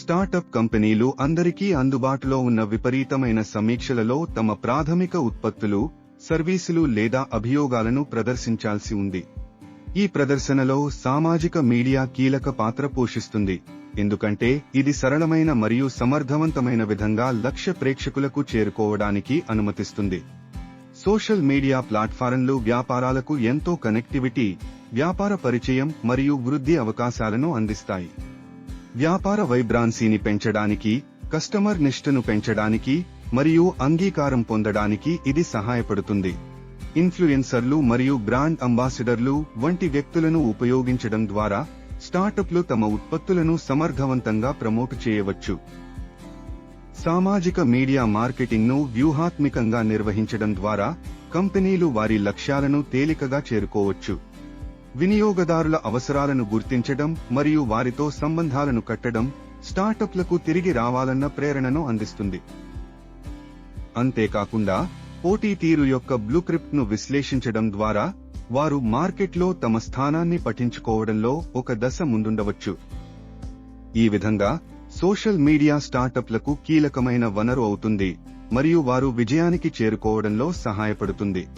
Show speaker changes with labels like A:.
A: Startup కంపెనీలు అందరికీ అందుబాటులో ఉన్న విపరీతమైన సమీక్షలలో తమ ప్రాథమిక ఉత్పత్తులు సర్వీసులు లేదా అభియోగాలను ప్రదర్శించాల్సి ఉంది. ఈ ప్రదర్శనలో సామాజిక మీడియా కీలక పాత్ర పోషిస్తుంది. ఎందుకంటే ఇది సరళమైన మరియు సమర్థవంతమైన విధంగా లక్ష్య ప్రేక్షకులకు చేరుకోవడానికి అనుమతిస్తుంది. సోషల్ మీడియా ప్లాట్ఫారంలు వ్యాపారాలకు ఎంతో కనెక్టివిటీ వ్యాపార పరిచయం మరియు వృద్ధి అవకాశాలను అందిస్తాయి. వ్యాపార వైబ్రాన్సీని పెంచడానికి కస్టమర్ నిష్ఠను పెంచడానికి మరియు అంగీకారం పొందడానికి ఇది సహాయపడుతుంది. ఇన్ఫ్లుయెన్సర్లు మరియు బ్రాండ్ అంబాసిడర్లు వంటి వ్యక్తులను ఉపయోగించడం ద్వారా స్టార్టప్లు తమ ఉత్పత్తులను సమర్థవంతంగా ప్రమోట్ చేయవచ్చు. సామాజిక మీడియా మార్కెటింగ్ను వ్యూహాత్మకంగా నిర్వహించడం ద్వారా కంపెనీలు వారి లక్ష్యాలను తేలికగా చేరుకోవచ్చు. వినియోగదారుల అవసరాలను గుర్తించడం మరియు వారితో సంబంధాలను కట్టడం స్టార్టప్లకు తిరిగి రావాలన్న ప్రేరణను అందిస్తుంది. అంతేకాకుండా పోటీ తీరు యొక్క బ్లూక్రిప్ట్ను విశ్లేషించడం ద్వారా వారు మార్కెట్లో తమ స్థానాన్ని పఠించుకోవడంలో ఒక దశ ముందుండవచ్చు. ఈ విధంగా సోషల్ మీడియా స్టార్టప్లకు కీలకమైన వనరు అవుతుంది మరియు వారు విజయానికి చేరుకోవడంలో సహాయపడుతుంది.